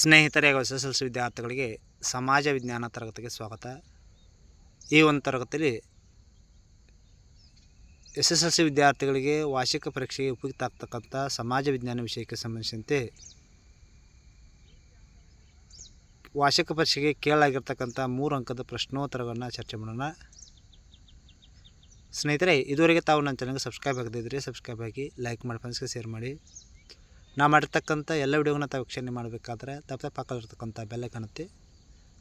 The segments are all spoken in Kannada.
ಸ್ನೇಹಿತರೆ ಎಸ್ ಎಸ್ ಎಲ್ ಸಿ ವಿದ್ಯಾರ್ಥಿಗಳಿಗೆ ಸಮಾಜ ವಿಜ್ಞಾನ ತರಗತಿಗೆ ಸ್ವಾಗತ. ಈ ಒಂದು ತರಗತಿಯಲ್ಲಿ ಎಸ್ ಎಸ್ ಎಲ್ ಸಿ ವಿದ್ಯಾರ್ಥಿಗಳಿಗೆ ವಾರ್ಷಿಕ ಪರೀಕ್ಷೆಗೆ ಉಪಯುಕ್ತ ಆಗ್ತಕ್ಕಂಥ ಸಮಾಜ ವಿಜ್ಞಾನ ವಿಷಯಕ್ಕೆ ಸಂಬಂಧಿಸಿದಂತೆ ವಾರ್ಷಿಕ ಪರೀಕ್ಷೆಗೆ ಕೇಳಲಾಗಿರ್ತಕ್ಕಂಥ ಮೂರು ಅಂಕದ ಪ್ರಶ್ನೋತ್ತರಗಳನ್ನು ಚರ್ಚೆ ಮಾಡೋಣ. ಸ್ನೇಹಿತರೆ, ಇದುವರೆಗೆ ತಾವು ನನ್ನ ಚಾನಲ್ಗೆ ಸಬ್ಸ್ಕ್ರೈಬ್ ಆಗದಿದ್ದರೆ ಸಬ್ಸ್ಕ್ರೈಬ್ ಆಗಿ, ಲೈಕ್ ಮಾಡಿ ಫ್ರೆಂಡ್ಸ್ಗೆ ಶೇರ್ ಮಾಡಿ. ನಾ ಮಾಡಿರ್ತಕ್ಕಂಥ ಎಲ್ಲ ವಿಡಿಯೋಗಳನ್ನ ತಾವು ವೀಕ್ಷಣೆ ಮಾಡಬೇಕಾದ್ರೆ ತಪ್ಪದೆ ಪಕ್ಕದಲ್ಲಿರ್ತಕ್ಕಂಥ ಬೆಲ್ಲ ಕಾಣುತ್ತೆ.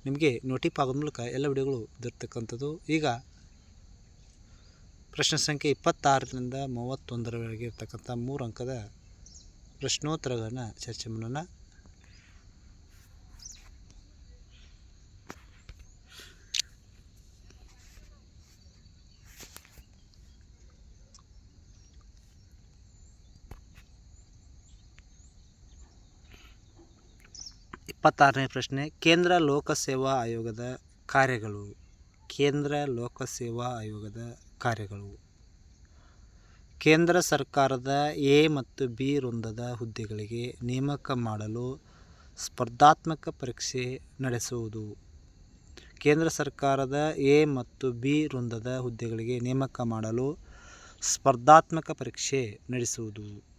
ನಿಮಗೆ ನೋಟಿಪ್ ಮೂಲಕ ಎಲ್ಲ ವಿಡಿಯೋಗಳು ಇದಿರ್ತಕ್ಕಂಥದ್ದು ಈಗ ಪ್ರಶ್ನೆ ಸಂಖ್ಯೆ ಇಪ್ಪತ್ತಾರರಿಂದ ಮೂವತ್ತೊಂದರವರೆಗೆ ಇರ್ತಕ್ಕಂಥ ಮೂರು ಅಂಕದ ಪ್ರಶ್ನೋತ್ತರಗಳನ್ನು ಚರ್ಚೆ ಮಾಡೋಣ. ಇಪ್ಪತ್ತಾರನೇ ಪ್ರಶ್ನೆ, ಕೇಂದ್ರ ಲೋಕಸೇವಾ ಆಯೋಗದ ಕಾರ್ಯಗಳು. ಕೇಂದ್ರ ಲೋಕಸೇವಾ ಆಯೋಗದ ಕಾರ್ಯಗಳು. ಕೇಂದ್ರ ಸರ್ಕಾರದ ಎ ಮತ್ತು ಬಿ ವೃಂದದ ಹುದ್ದೆಗಳಿಗೆ ನೇಮಕ ಮಾಡಲು ಸ್ಪರ್ಧಾತ್ಮಕ ಪರೀಕ್ಷೆ ನಡೆಸುವುದು. ಕೇಂದ್ರ ಸರ್ಕಾರದ ಎ ಮತ್ತು ಬಿ ವೃಂದದ ಹುದ್ದೆಗಳಿಗೆ ನೇಮಕ ಮಾಡಲು ಸ್ಪರ್ಧಾತ್ಮಕ ಪರೀಕ್ಷೆ ನಡೆಸುವುದು.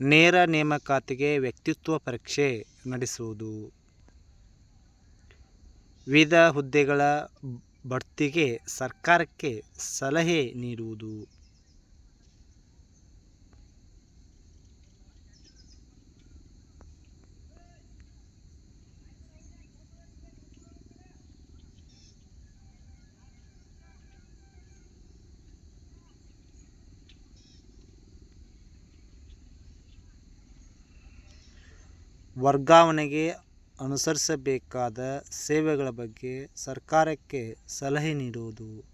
ನೇರ ನೇಮಕಾತಿಗೆ ವ್ಯಕ್ತಿತ್ವ ಪರೀಕ್ಷೆ ನಡೆಸುವುದು. ವಿವಿಧ ಹುದ್ದೆಗಳ ಬಡ್ತಿಗೆ ಸರ್ಕಾರಕ್ಕೆ ಸಲಹೆ ನೀಡುವುದು. ವರ್ಗಾವಣೆಗೆ ಅನುಸರಿಸಬೇಕಾದ ಸೇವೆಗಳ ಬಗ್ಗೆ ಸರ್ಕಾರಕ್ಕೆ ಸಲಹೆ ನೀಡುವುದು.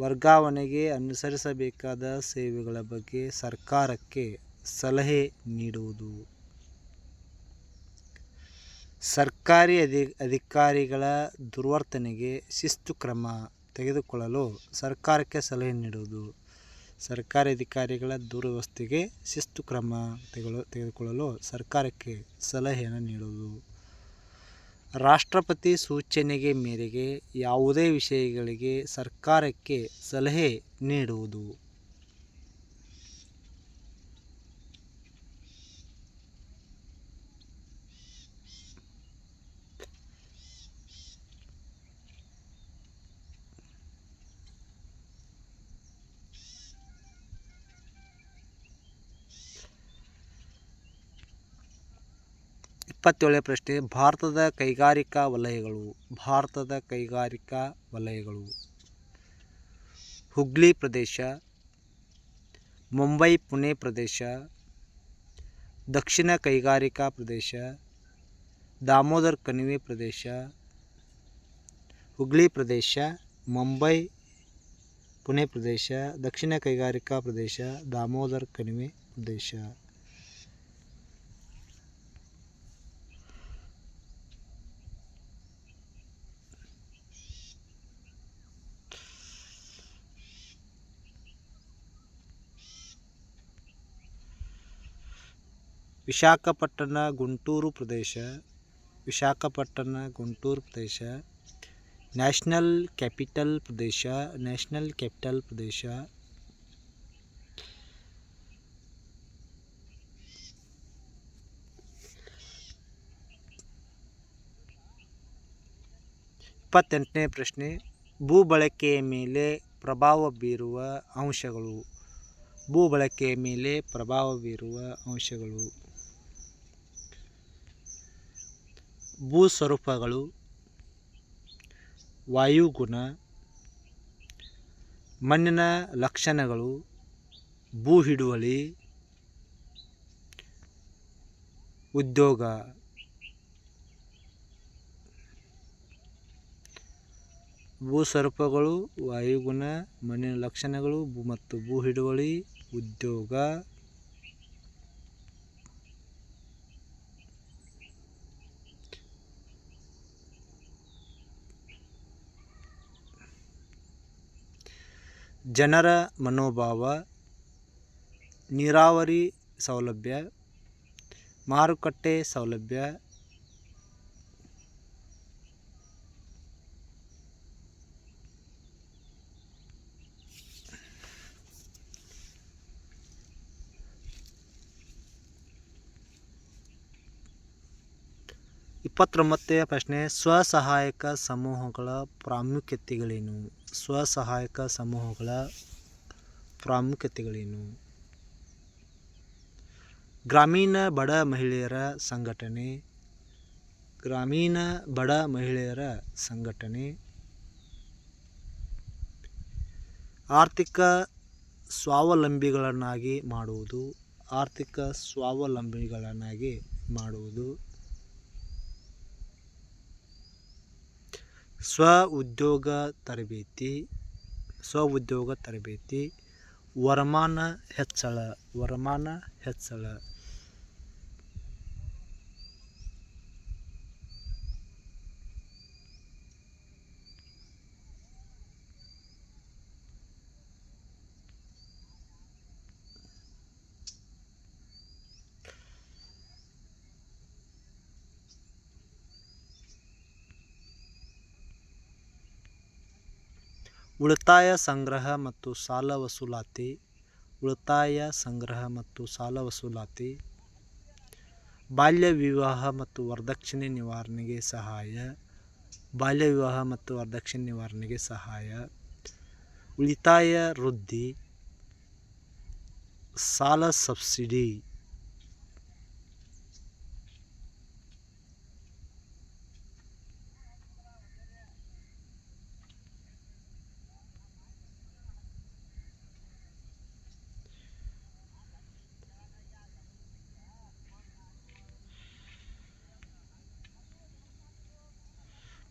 ವರ್ಗಾವಣೆಗೆ ಅನುಸರಿಸಬೇಕಾದ ಸೇವೆಗಳ ಬಗ್ಗೆ ಸರ್ಕಾರಕ್ಕೆ ಸಲಹೆ ನೀಡುವುದು. ಸರ್ಕಾರಿ ಅಧಿ, ಅಧಿಕಾರಿಗಳ ದುರ್ವರ್ತನೆಗೆ ಶಿಸ್ತು ಕ್ರಮ ತೆಗೆದುಕೊಳ್ಳಲು ಸರ್ಕಾರಕ್ಕೆ ಸಲಹೆ ನೀಡುವುದು. ಸರ್ಕಾರಿ ಅಧಿಕಾರಿಗಳ ದೂರವಸ್ಥೆಗೆ ಶಿಸ್ತು ಕ್ರಮ ತೆಗೆದು ತೆಗೆದುಕೊಳ್ಳಲು ಸರ್ಕಾರಕ್ಕೆ ಸಲಹೆಯನ್ನು ನೀಡುವುದು. ರಾಷ್ಟ್ರಪತಿ ಸೂಚನೆಗೆ ಮೇರೆಗೆ ಯಾವುದೇ ವಿಷಯಗಳಿಗೆ ಸರ್ಕಾರಕ್ಕೆ ಸಲಹೆ ನೀಡುವುದು. ಇಪ್ಪತ್ತೇಳನೇ ಪ್ರಶ್ನೆ, ಭಾರತದ ಕೈಗಾರಿಕಾ ವಲಯಗಳು, ಭಾರತದ ಕೈಗಾರಿಕಾ ವಲಯಗಳು. ಹುಗ್ಲಿ ಪ್ರದೇಶ, ಮುಂಬೈ ಪುಣೆ ಪ್ರದೇಶ, ದಕ್ಷಿಣ ಕೈಗಾರಿಕಾ ಪ್ರದೇಶ, ದಾಮೋದರ್ ಕಣಿವೆ ಪ್ರದೇಶ ಹುಗ್ಲಿ ಪ್ರದೇಶ, ಮುಂಬೈ ಪುಣೆ ಪ್ರದೇಶ, ದಕ್ಷಿಣ ಕೈಗಾರಿಕಾ ಪ್ರದೇಶ, ದಾಮೋದರ್ ಕಣಿವೆ ಪ್ರದೇಶ. ವಿಶಾಖಪಟ್ಟಣ ಗುಂಟೂರು ಪ್ರದೇಶ, ವಿಶಾಖಪಟ್ಟಣ ಗುಂಟೂರು ಪ್ರದೇಶ, ನ್ಯಾಷನಲ್ ಕ್ಯಾಪಿಟಲ್ ಪ್ರದೇಶ, ನ್ಯಾಷನಲ್ ಕ್ಯಾಪಿಟಲ್ ಪ್ರದೇಶ. ಇಪ್ಪತ್ತೆಂಟನೇ ಪ್ರಶ್ನೆ, ಭೂ ಬಳಕೆಯ ಮೇಲೆ ಪ್ರಭಾವ ಬೀರುವ ಅಂಶಗಳು. ಭೂ ಬಳಕೆಯ ಮೇಲೆ ಪ್ರಭಾವ ಬೀರುವ ಅಂಶಗಳು. ಭೂ ಸ್ವರೂಪಗಳು ವಾಯುಗುಣ, ಮಣ್ಣಿನ ಲಕ್ಷಣಗಳು ಭೂ ಹಿಡುವಳಿ ಉದ್ಯೋಗ. ಭೂ ಸ್ವರೂಪಗಳು ವಾಯುಗುಣ, ಮಣ್ಣಿನ ಲಕ್ಷಣಗಳು ಮತ್ತು ಭೂ ಹಿಡುವಳಿ ಉದ್ಯೋಗ. ಜನರ ಮನೋಭಾವ ನೀರಾವರಿ ಸೌಲಭ್ಯ ಮಾರುಕಟ್ಟೆ ಸೌಲಭ್ಯ ಇಪ್ಪತ್ತೊಂಬತ್ತನೆಯ ಪ್ರಶ್ನೆ, ಸ್ವಸಹಾಯಕ ಸಮೂಹಗಳ ಪ್ರಾಮುಖ್ಯತೆಗಳೇನು? ಸ್ವಸಹಾಯಕ ಸಮೂಹಗಳ ಪ್ರಾಮುಖ್ಯತೆಗಳೇನು? ಗ್ರಾಮೀಣ ಬಡ ಮಹಿಳೆಯರ ಸಂಘಟನೆ, ಗ್ರಾಮೀಣ ಬಡ ಮಹಿಳೆಯರ ಸಂಘಟನೆ, ಆರ್ಥಿಕ ಸ್ವಾವಲಂಬಿಗಳನ್ನಾಗಿ ಮಾಡುವುದು, ಆರ್ಥಿಕ ಸ್ವಾವಲಂಬಿಗಳನ್ನಾಗಿ ಮಾಡುವುದು. ಸ್ವ ಉದ್ಯೋಗ ತರಬೇತಿ ಸ್ವ ಉದ್ಯೋಗ ತರಬೇತಿ ವರಮಾನ ಹೆಚ್ಚಳ ವರಮಾನ ಹೆಚ್ಚಳ. ಉಳಿತಾಯ ಸಂಗ್ರಹ ಮತ್ತು ಸಾಲ ವಸೂಲಾತಿ, ಉಳಿತಾಯ ಸಂಗ್ರಹ ಮತ್ತು ಸಾಲ ವಸೂಲಾತಿ, ಬಾಲ್ಯ ವಿವಾಹ ಮತ್ತು ವರದಕ್ಷಿಣೆ ನಿವಾರಣೆಗೆ ಸಹಾಯ, ಬಾಲ್ಯ ವಿವಾಹ ಮತ್ತು ವರದಕ್ಷಿಣೆ ನಿವಾರಣೆಗೆ ಸಹಾಯ, ಉಳಿತಾಯ ವೃದ್ಧಿ, ಸಾಲ ಸಬ್ಸಿಡಿ.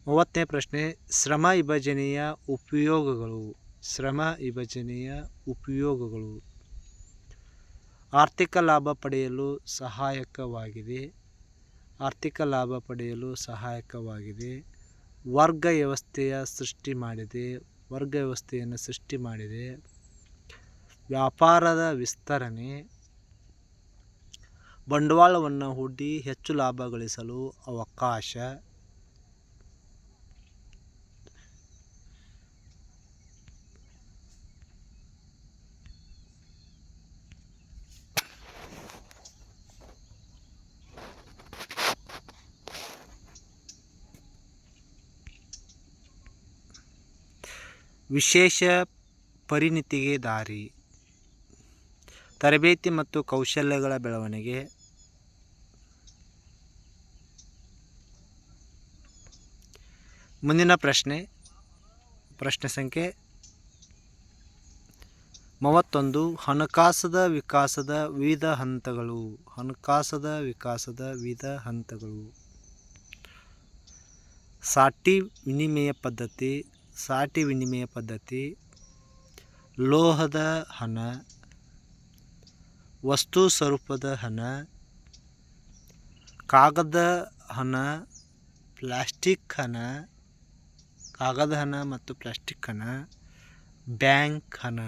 ಮೂವತ್ತನೇ ಪ್ರಶ್ನೆ, ಶ್ರಮ ವಿಭಜನೆಯ ಉಪಯೋಗಗಳು, ಶ್ರಮ ವಿಭಜನೆಯ ಉಪಯೋಗಗಳು. ಆರ್ಥಿಕ ಲಾಭ ಪಡೆಯಲು ಸಹಾಯಕವಾಗಿದೆ. ಆರ್ಥಿಕ ಲಾಭ ಪಡೆಯಲು ಸಹಾಯಕವಾಗಿದೆ. ವರ್ಗ ವ್ಯವಸ್ಥೆಯ ಸೃಷ್ಟಿ ಮಾಡಿದೆ. ವರ್ಗ ವ್ಯವಸ್ಥೆಯನ್ನು ಸೃಷ್ಟಿ ಮಾಡಿದೆ. ವ್ಯಾಪಾರದ ವಿಸ್ತರಣೆ. ಬಂಡವಾಳವನ್ನು ಹೂಡಿ ಹೆಚ್ಚು ಲಾಭ ಗಳಿಸಲು ಅವಕಾಶ. ವಿಶೇಷ ಪರಿಣಿತಿಗೆ ದಾರಿ. ತರಬೇತಿ ಮತ್ತು ಕೌಶಲ್ಯಗಳ ಬೆಳವಣಿಗೆ. ಮುಂದಿನ ಪ್ರಶ್ನೆ ಪ್ರಶ್ನೆ ಸಂಖ್ಯೆ ಮೂವತ್ತೊಂದು. ಹಣಕಾಸದ ವಿಕಾಸದ ವಿವಿಧ ಹಂತಗಳು. ಹಣಕಾಸದ ವಿಕಾಸದ ವಿವಿಧ ಹಂತಗಳು. ಸಾಟಿ ವಿನಿಮಯ ಪದ್ಧತಿ. ಸಾಟಿ ವಿನಿಮಯ ಪದ್ಧತಿ, ಲೋಹದ ಹಣ, ವಸ್ತು ಸ್ವರೂಪದ ಹಣ, ಕಾಗದ ಹಣ, ಪ್ಲಾಸ್ಟಿಕ್ ಹಣ, ಕಾಗದ ಹಣ ಮತ್ತು ಪ್ಲಾಸ್ಟಿಕ್ ಹಣ, ಬ್ಯಾಂಕ್ ಹಣ.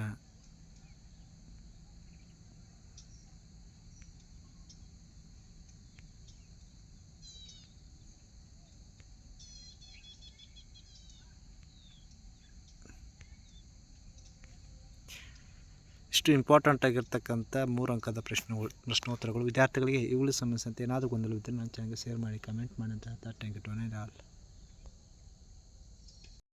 ಇಷ್ಟು ಇಂಪಾರ್ಟೆಂಟ್ ಆಗಿರ್ತಕ್ಕಂಥ ಮೂರು ಅಂಕದ ಪ್ರಶ್ನೆಗಳು ಪ್ರಶ್ನೋತ್ತರಗಳು. ವಿದ್ಯಾರ್ಥಿಗಳಿಗೆ ಇವುಗಳಿಗೆ ಸಂಬಂಧಿಸಿದಂತೆ ಏನಾದರೂ ಗೊಂದಲವಿದ್ದರೆ ನನ್ನ ಚಾನಲ್ಗೆ ಶೇರ್ ಮಾಡಿ ಕಮೆಂಟ್ ಮಾಡಿ ಅಂತ ಥ್ಯಾಂಕ್ ಯು ಟು ಆಲ್